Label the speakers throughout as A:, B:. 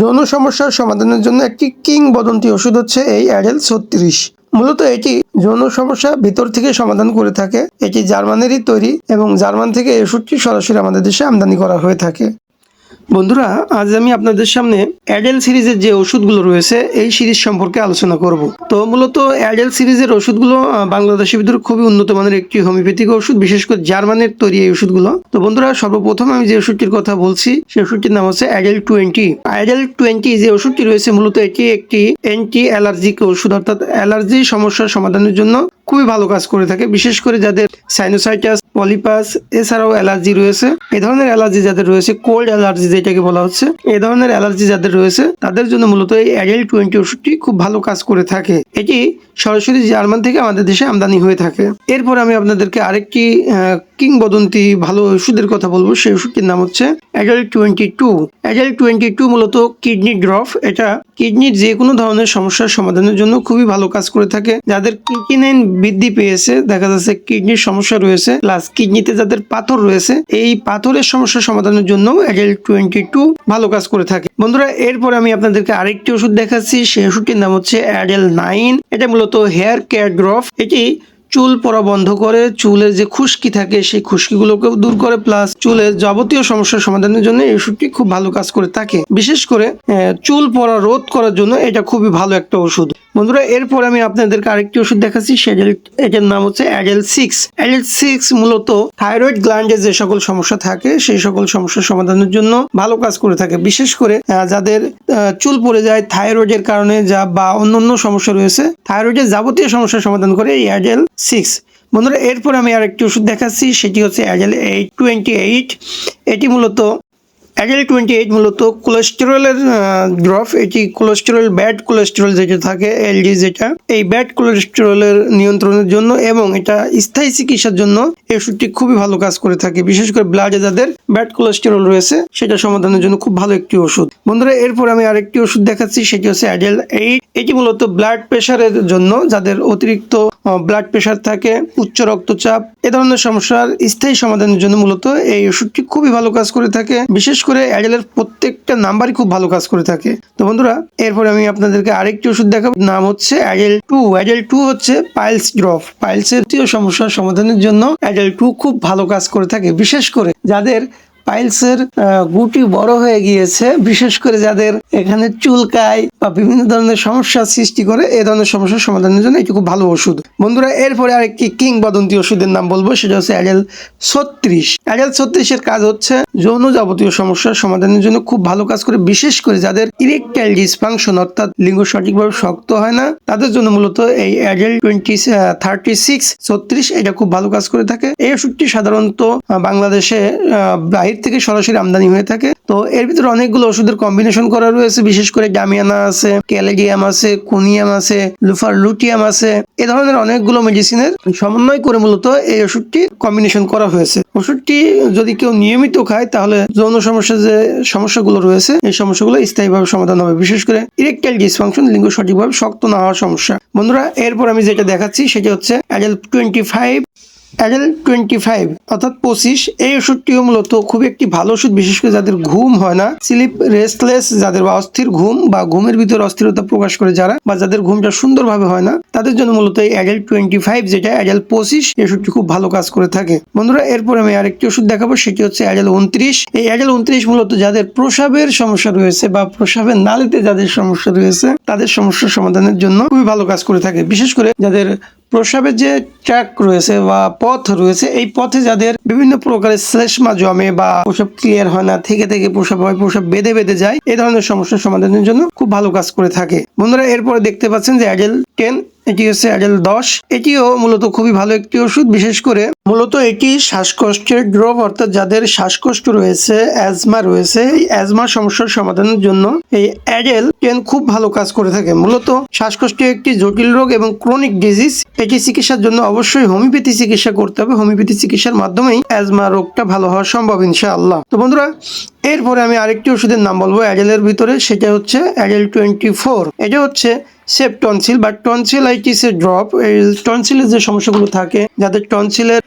A: যৌন সমস্যার সমাধানের জন্য একটি কিংবদন্তি ওষুধ হচ্ছে এই অ্যাডেল ছত্রিশ। মূলত এটি যৌন সমস্যা ভিতর থেকে সমাধান করে থাকে। এটি জার্মানেরই তৈরি এবং জার্মান থেকে এই ওষুধটি সরাসরি আমাদের দেশে আমদানি করা হয়ে থাকে। বন্ধুরা, আজ আমি আপনাদের সামনে অ্যাডেল সিরিজের যে ওষুধগুলো রয়েছে, এই সিরিজ সম্পর্কে আলোচনা করব। তো মূলত অ্যাডেল সিরিজের ওষুধগুলো বাংলাদেশের ভিতরে খুবই উন্নত মানের একটি হোমিওপ্যাথিক ওষুধ, বিশেষ করে জার্মানের তৈরি এই ওষুধগুলো। তো বন্ধুরা, সর্বপ্রথম আমি যে ওষুধটির কথা বলছি সেই ওষুধটির নাম হচ্ছে অ্যাডেল টোয়েন্টি। অ্যাডেল টোয়েন্টি যে ওষুধটি রয়েছে, মূলত এটি একটি অ্যান্টি অ্যালার্জিক ওষুধ, অর্থাৎ অ্যালার্জি সমস্যার সমাধানের জন্য খুবই ভালো কাজ করে থাকে, বিশেষ করে যাদের সাইনোসাইটাস পলিপাস, এছাড়াও অ্যালার্জি রয়েছে। এই ধরনের অ্যালার্জি যাদের রয়েছে, কোল্ড অ্যালার্জি যেটাকে বলা হচ্ছে, এই ধরনের অ্যালার্জি যাদের রয়েছে, তাদের জন্য মূলত এই অ্যাডেল টোয়েন্টি ওষুধটি খুব ভালো কাজ করে থাকে। এটি সরাসরি জার্মান থেকে আমাদের দেশে আমদানি হয়ে থাকে। এরপর আমি আপনাদেরকে আরেকটি কিংবদন্তি ভালো ওষুধের কথা বলব। সেই ওষুধটির নাম হচ্ছে Adel twenty two. Adel twenty two মূলত কিডনি ড্রপ এটা কিডনির যে কোনো ধরনের সমস্যার সমাধানের জন্য খুবই ভালো কাজ করে থাকে। যাদের কিডনিন বৃদ্ধি পেয়েছে, দেখা যাচ্ছে কিডনির সমস্যা রয়েছে, প্লাস কিডনিতে যাদের পাথর রয়েছে, এই পাথরের সমস্যা সমাধানের জন্য অ্যাডেল টোয়েন্টি টু ভালো কাজ করে থাকে। বন্ধুরা, এরপর আমি আপনাদেরকে আরেকটি ওষুধ দেখাচ্ছি। সেই ওষুধটির নাম হচ্ছে অ্যাডেল নাইন এটা মূলত হেয়ার কেয়ার ড্রপ এটি চুল পড়া বন্ধ করে, চুলের যে খুশকি থাকে সেই খুশকিগুলোকেও দূর করে প্লাস চুলের যাবতীয় সমস্যার সমাধানের জন্য এই ওষুধটি খুব ভালো কাজ করে থাকে। বিশেষ করে চুল পড়া রোধ করার জন্য এটা খুবই ভালো একটা ওষুধ। বন্ধুরা, এরপর আমি আপনাদেরকে আরেকটি ওষুধ দেখাচ্ছি এটার নাম হচ্ছে অ্যাডেল সিক্স অ্যাডেল সিক্স মূলত থাইরয়েড গ্ল্যান্ডে যে সকল সমস্যা থাকে, সেই সকল সমস্যার সমাধানের জন্য ভালো কাজ করে থাকে। বিশেষ করে যাদের চুল পড়ে যায় থাইরয়েডের কারণে যা বা অন্য সমস্যা রয়েছে থাইরয়েডের যাবতীয় সমস্যার সমাধান করে এই অ্যাডেল সিক্স বন্ধুরা, এরপর আমি আরেকটি ওষুধ দেখাচ্ছি, সেটি হচ্ছে অ্যাজেল এইট টোয়েন্টি এইট এটি মূলত অ্যাডেল টোয়েন্টি এইট মূলত কোলেস্টেরলের ড্রপ এটি কোলেস্টেরল ব্যাড কোলেস্টেরল যেটা থাকে এলডি যেটা, এই ব্যাড কোলেস্টেরলের নিয়ন্ত্রণের জন্য এবং এটা স্থায়ী চিকিৎসার জন্য এই ওষুধটি খুবই ভালো কাজ করে থাকে। বিশেষ করে ব্লাডে যাদের ব্যাড কোলেস্টেরল রয়েছে, সেটা সমাধানের জন্য খুব ভালো একটি ওষুধ। বন্ধুরা, এরপর আমি আরেকটি ওষুধ দেখাচ্ছি, সেটি হচ্ছে অ্যাডেল এইট এটি মূলত ব্লাড প্রেশারের জন্য, যাদের অতিরিক্ত ব্লাড প্রেশার থাকে, উচ্চ রক্তচাপ, এ ধরনের সমস্যার স্থায়ী সমাধানের জন্য মূলত এই ওষুধটি খুবই ভালো কাজ করে থাকে। বিশেষ করে অ্যাডেলের প্রত্যেকটা নাম্বারই খুব ভালো কাজ করে থাকে। তো বন্ধুরা, এরপরে আমি আপনাদেরকে আরেকটি ওষুধ দেখাবো। নাম হচ্ছে অ্যাডেল টু অ্যাডেল টু হচ্ছে পাইলস ড্রপ পাইলসের সমস্যার সমাধানের জন্য অ্যাডেল টু খুব ভালো কাজ করে থাকে। বিশেষ করে যাদের পাইলসের গুটি বড় হয়ে গিয়েছে। বিশেষ করে যাদের এখানে চুলকায় বা বিভিন্ন ধরনের সমস্যার সৃষ্টি করে এই ধরনের সমস্যার সমাধানের জন্য এটি খুব ভালো ওষুধ। বন্ধুরা এরপরে আরেকটি কিংবদন্তি ওষুধের নাম বলব সেটা হচ্ছে অ্যাডেল ছত্রিশ। অ্যাডেল ছত্রিশের কাজ হচ্ছে যৌন যাবতীয় সমস্যার সমাধানের জন্য খুব ভালো কাজ করে বিশেষ করে যাদের ইরেকটাইল ডিসফাংশন অর্থাৎ লিঙ্গ সঠিকভাবে শক্ত হয় না তাদের জন্য মূলত এই অ্যাডেল টোয়েন্টি থার্টি সিক্স ছত্রিশ এটা খুব ভালো কাজ করে থাকে। এই ওষুধটি সাধারণত বাংলাদেশে আহ, বাহির থেকে সরাসরি আমদানি হয়ে থাকে। তো এর ভিতরে অনেকগুলো ওষুধের কম্বিনেশন করা রয়েছে, বিশেষ করে ডামিয়ানা আছে, ক্যালেডিয়াম আছে, কুনিয়াম আছে লুফার লুটিয়াম আছে। এ ধরনের অনেকগুলো মেডিসিনের সমন্বয় করে মূলত এই ওষুধটি কম্বিনেশন করা হয়েছে। ওষুধটি যদি কেউ নিয়মিত খায়, তাহলে যৌন সমস্যা যে সমস্যাগুলো রয়েছে, এই সমস্যাগুলো স্থায়ীভাবে সমাধান হবে। বিশেষ করে ইরেকটাইল ডিসফাংশন লিঙ্গ সঠিকভাবে শক্ত না হওয়ার সমস্যা। বন্ধুরা, এরপর আমি যেটা দেখাচ্ছি, সেটা হচ্ছে Adel twenty five Adel twenty five অর্থাৎ পঁচিশ, এই ওষুধটিও মূলত খুব একটি ভালো ওষুধ, বিশেষ করে যাদের ঘুম হয় না। স্লিপ রেস্টলেস যাদের বা অস্থির ঘুম বা ঘুমের ভিতর অস্থিরতা প্রকাশ করে যারা, বা যাদের ঘুমটা সুন্দরভাবে হয় না, তাদের জন্য মূলত এই অ্যাডেল টোয়েন্টি ফাইভ যেটা অ্যাডেল পঁচিশ, এই ওষুধটি খুব ভালো কাজ করে থাকে। বন্ধুরা, এরপর আমি আরেকটি ওষুধ দেখাবো, সেটি হচ্ছে অ্যাডেল উনত্রিশ। এই অ্যাডেল উনত্রিশ মূলত যাদের প্রসাবের সমস্যা রয়েছে বা প্রসাবের নালীতে যাদের সমস্যা রয়েছে, তাদের সমস্যার সমাধানের জন্য খুবই ভালো কাজ করে থাকে। বিশেষ করে যাদের প্রসাবের যে ট্র্যাক রয়েছে বা পথ রয়েছে, এই পথে যাদের বিভিন্ন প্রকারের শ্লেষমা জমে বা প্রসাব ক্লিয়ার হয় না, থেকে থেকে প্রসাব হয়, প্রসাব বেঁধে বেঁধে যায়, এই ধরনের সমস্যার সমাধানের জন্য খুব ভালো কাজ করে থাকে। বন্ধুরা, এরপরে দেখতে পাচ্ছেন যে অ্যাডেল টেন এটি হচ্ছে অ্যাডেল দশ। এটিও মূলত খুবই ভালো একটি ওষুধ, বিশেষ করে মূলত এটি শ্বাসকষ্টের ড্রপ অর্থাৎ যাদের শ্বাসকষ্ট রয়েছে, অ্যাজমা রয়েছে, এই অ্যাজমা সমস্যার সমাধানের জন্য এই অ্যাডেল টেন খুব ভালো কাজ করে থাকে। মূলত শ্বাসকষ্ট একটি জটিল রোগ এবং ক্রনিক ডিজিজ এটি চিকিৎসার জন্য অবশ্যই হোমিওপ্যাথি চিকিৎসা করতে হবে। হোমিওপ্যাথি চিকিৎসার মাধ্যমেই অ্যাজমা রোগটা ভালো হওয়া সম্ভব, ইনশাআল্লাহ। তো বন্ধুরা, এরপরে আমি আরেকটি ওষুধের নাম বলব অ্যাডেলের ভিতরে, সেটা হচ্ছে অ্যাডেল টোয়েন্টি ফোর এটা হচ্ছে সেপ টনসিল বা টনসিলাইটিসের ড্রপ এই টনসিলের যে সমস্যাগুলো থাকে, যাদের টনসিলের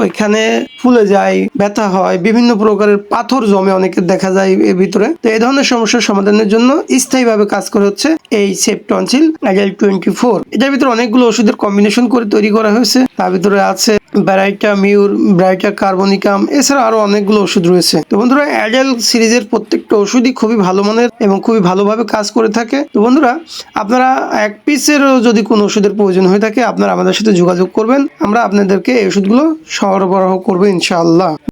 A: ওইখানে ফুলে যায়, ব্যথা হয়, বিভিন্ন প্রকারের পাথর জমে অনেকের দেখা যায় এর ভিতরে। তো এই ধরনের সমস্যার সমাধানের জন্য স্থায়ীভাবে কাজ করে হচ্ছে এই সেপ টনসিল এজাইল টোয়েন্টি ফোর এটার ভিতরে অনেকগুলো ওষুধের কম্বিনেশন করে তৈরি করা হয়েছে। তার ভিতরে আছে ব্রাইটা মিউর ব্রাইটা কার্বনিকাম, এছাড়া আরও অনেকগুলো ওষুধ রয়েছে। তো বন্ধুরা অ্যাডেল সিরিজের প্রত্যেকটা ওষুধই খুবই ভালো মানের এবং খুবই ভালোভাবে কাজ করে থাকে। তো বন্ধুরা, আপনারা এক পিসেরও যদি কোনো ওষুধের প্রয়োজন হয়ে থাকে, আপনারা আমাদের সাথে যোগাযোগ করবেন। আমরা আপনাদেরকে এই ওষুধগুলো সরবরাহ করব ইনশাআল্লাহ।